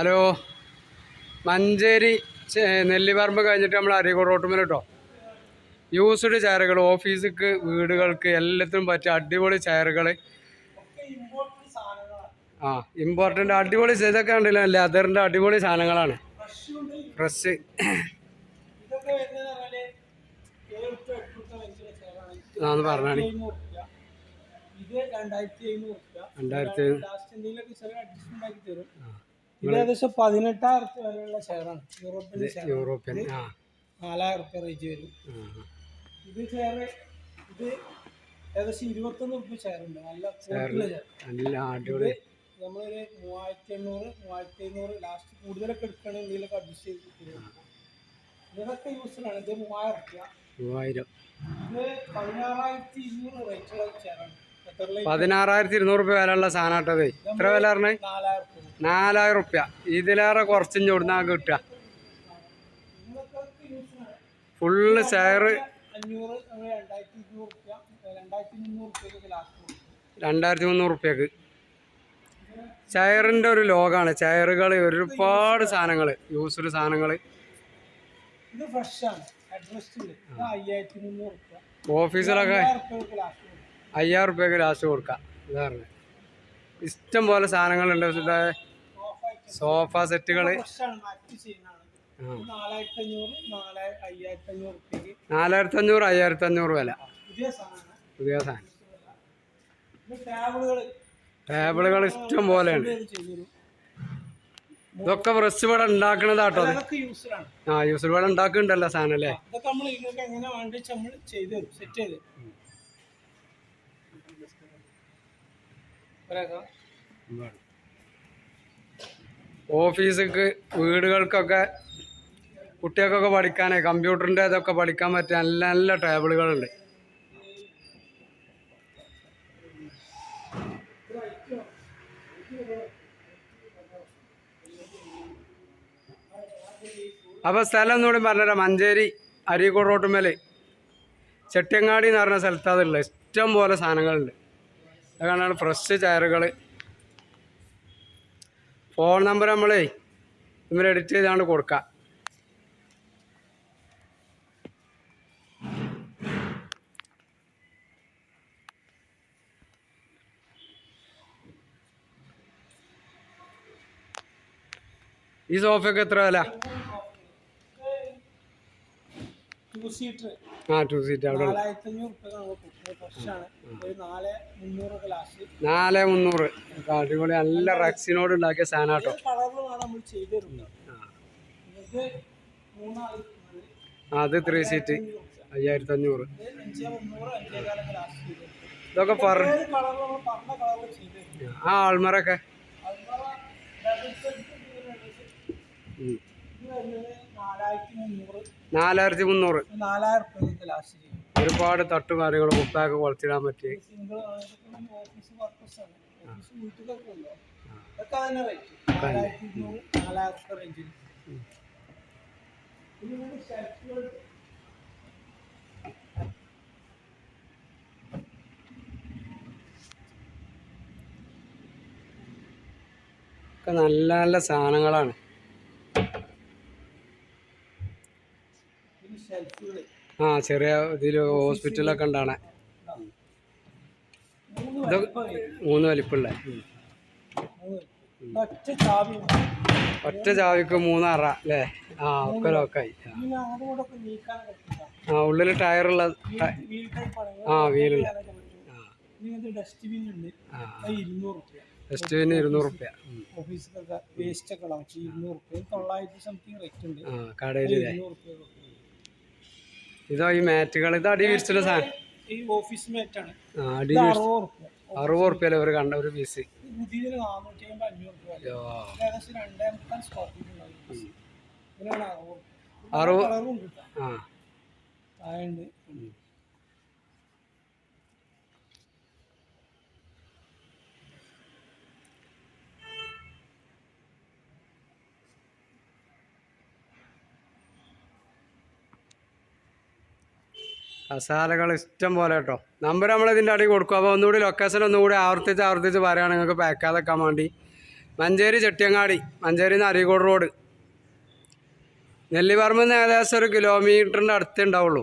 Hello. Manjeri Nellipparamb കഴിഞ്ഞിട്ട് നമ്മൾ അരീക്കോട് റോട്ടുമേൽ കേട്ടോ യൂസ്ഡ് ചെയറുകൾ ഓഫീസിക്ക് വീടുകൾക്ക് എല്ലാത്തിനും പറ്റിയ അടിപൊളി ചെയറുകൾ ആ ഇമ്പോർട്ടന്റ് അടിപൊളി ഇതൊക്കെ ഉണ്ടല്ലോ ലെതറിന്റെ അടിപൊളി സാധനങ്ങളാണ്. ചെയറാണ്. ആന്ന് പറഞ്ഞാണ് രണ്ടായിരത്തി ഇത് ഏകദേശം പതിനെട്ടായിരം റുപ്യ വരെയുള്ള ഷെയറാണ്. യൂറോപ്യൻ ഷെയർ യൂറോപ്യൻ ആ. നാലായിരം റുപ്യ റേറ്റ് വരും. ആ, ഇത് ഷെയർ ഇത് ഏകദേശം ഇരുപത്തൊന്ന് റുപ്യ ചെയറുണ്ട് നല്ല നല്ല അടിപൊളി. നമ്മളൊരു മൂവായിരത്തി എണ്ണൂറ് മൂവായിരത്തി ലാസ്റ്റ് കൂടുതലൊക്കെ എടുക്കുകയാണെങ്കിൽ എന്തെങ്കിലുമൊക്കെ അഡ്ജസ്റ്റ് ചെയ്ത് ഇതൊക്കെ യൂസ്ഫുള്ളാണ് ഇത് മൂവായിരം റുപ്യ മൂവായിരം. ഇത് പതിനാറായിരത്തി ഇരുന്നൂറ് റേറ്റുള്ള ചെയറാണ് പതിനാറായിരത്തി ഇരുന്നൂറ് രൂപ വിലയുള്ള സാധനം ഇത്ര എത്ര വില പറഞ്ഞേ? നാലായിരം റുപ്യ നാലായിരം റുപ്യ ഇതിലേറെ കുറച്ചും ചൂടുന്നാ കിട്ടുക? ഫുള്ള് ചെയർ രണ്ടായിരത്തി മുന്നൂറ് റുപ്യൊക്കെ ചെയറിന്റെ ഒരു ലോകമാണ് ചെയറുകൾ ഒരുപാട് സാധനങ്ങൾ യൂസ്ഡ് സാധനങ്ങൾ ഓഫീസിലൊക്കെ അയ്യായിരം റുപ്യക്ക് ലാസ്റ്റ് കൊടുക്കും. ഇതാണ് ഇഷ്ടം പോലെ സാധനങ്ങളുണ്ട്. സോഫ സെറ്റുകൾ നാലായിരത്തി അഞ്ഞൂറ് അയ്യായിരത്തി അഞ്ഞൂറ് വില. പുതിയ സാധനം. ടേബിളുകൾ ഇഷ്ടം പോലെയാണ് ഇതൊക്കെ ഫ്രഷ് ഇവിടെ ഉണ്ടാക്കണതാട്ടോ ആ യൂസർ ഇവിടെ ഉണ്ടാക്കുന്നുണ്ടല്ലോ സാധനം അല്ലേ? ഇതൊക്കെ നമ്മൾ നിങ്ങൾക്ക് എങ്ങനെ വേണ്ടി നമ്മൾ ചെയ്തു തരും സെറ്റ് ചെയ്ത് തരും. ഒരാൾക്കാ? ഓഫീസിക്ക് വീടുകൾക്കൊക്കെ കുട്ടികൾക്കൊക്കെ പഠിക്കാനേ കമ്പ്യൂട്ടറിന്റെ ഇതൊക്കെ പഠിക്കാൻ പറ്റിയ നല്ല നല്ല ടേബിളുകളുണ്ട്. അപ്പോൾ സ്ഥലം ഒന്നുകൂടി പറഞ്ഞുതരാം. മഞ്ചേരി അരീക്കോട് റോട്ടുമേൽ ചെട്ടിയങ്ങാടി എന്ന് പറഞ്ഞ സ്ഥലത്താണ് അതുള്ളത് ഇഷ്ടം പോലെ സാധനങ്ങളുണ്ട്. അതുകൊണ്ടാണ് ഫ്രഷ് ചെയറുകൾ ഫോൺ നമ്പർ നമ്മളേ ഇവർ എഡിറ്റ് ചെയ്താണ്ട് കൊടുക്കാം. ഈ സോഫയൊക്കെ എത്ര വില ടു സീറ്റർ ആ ടു സീറ്റ് അവിടെ നാല് മുന്നൂറ് അടിപൊളി. നല്ല റക്സിനോട് ഉണ്ടാക്കിയ സാധനം കേട്ടോ. ഏത് കളറിലാണ് നമ്മൾ ചെയ്തു തരുന്നത് നിങ്ങൾക്ക് അത് ത്രീ സീറ്റ് അയ്യായിരത്തി അഞ്ഞൂറ് ഇതൊക്കെ പറ ആ ആൾമറൊക്കെ. നാലായിരത്തി മുന്നൂറ് നാലായിരത്തി മുന്നൂറ് ഒരുപാട് തട്ടു കാര്യങ്ങൾ കുപ്പായൊക്കെ കുറച്ചിടാൻ പറ്റി. നല്ല നല്ല സാധനങ്ങളാണ് ഓഫീസ് വീട്ടിലൊക്കെ ഉണ്ടോ അതൊക്കെ തന്നെ റേറ്റ് നാലായിരത്തി ഇരുന്നൂറ് നാലായിരം റുപ്യ റേഞ്ചിൽ ഇതിനുള്ള ഷർട്ടുകൾ ഒക്കെ നല്ല നല്ല സാധനങ്ങളാണ് പിന്നെ ഷെൽഫുകൾ ആ ചെറിയ ഇതിൽ ഹോസ്പിറ്റലൊക്കെ ഉണ്ടാണ്. മൂന്ന് വലിപ്പുള്ള. ഒറ്റ ചാവിക്ക് മൂന്നറ അല്ലേ? ആ ഒക്കെ ലോക്കായി. ആ. ഉള്ളിൽ ടയറുള്ള ആ വീലുള്ള ഡസ്റ്റ്ബിന് ഇരുന്നൂറ് റുപ്യ. ഓഫീസിലൊക്കെ വേസ്റ്റ് ഒക്കെ തൊള്ളായിരത്തി സംതിങ് റേറ്റ് ഉണ്ട്. ആ കടയിൽ. ഇതോ ഈ മാറ്റുകൾ ഇത് അടി വിരിച്ചിട്ട് സാധനം. ഈ ഓഫീസ് മേറ്റ് ആണ്. ആ അടി അറുപത് റുപ്യ അറുപത് റുപ്യല്ലേ ഒരു കണ്ട ഒരു പീസ് ഇത് പുതിയതിന് നാനൂറ്റി അമ്പത് അഞ്ഞൂറ് റുപ്യ വില. ഇത് ഏകദേശം രണ്ടേ മുക്കാൽ സ്ക്വയർ ഫീറ്റ് ഉണ്ടാവും ഇതിനാണ് അറുപത് റുപ്യ. അറുപത് കളറും ഉണ്ട് കേട്ടോ. ആ കസാലകൾ ഇഷ്ടം പോലെ കേട്ടോ. നമ്പർ നമ്മൾ ഇതിന്റെ അടി കൊടുക്കും. അപ്പോൾ ഒന്നുകൂടി ലൊക്കേഷൻ ഒന്നുകൂടി ആവർത്തിച്ച് ആവർത്തിച്ച് പറയുകയാണ് നിങ്ങൾക്ക് പാക്കാതെക്കാൻ വേണ്ടി. മഞ്ചേരി ചെട്ടിയങ്ങാടി മഞ്ചേരി നിന്ന് അരീക്കോട് റോഡ് നെല്ലിപ്പറമ്പിൽ നിന്ന് ഏകദേശം ഒരു കിലോമീറ്ററിന്റെ അടുത്തേ ഉണ്ടാവുള്ളൂ.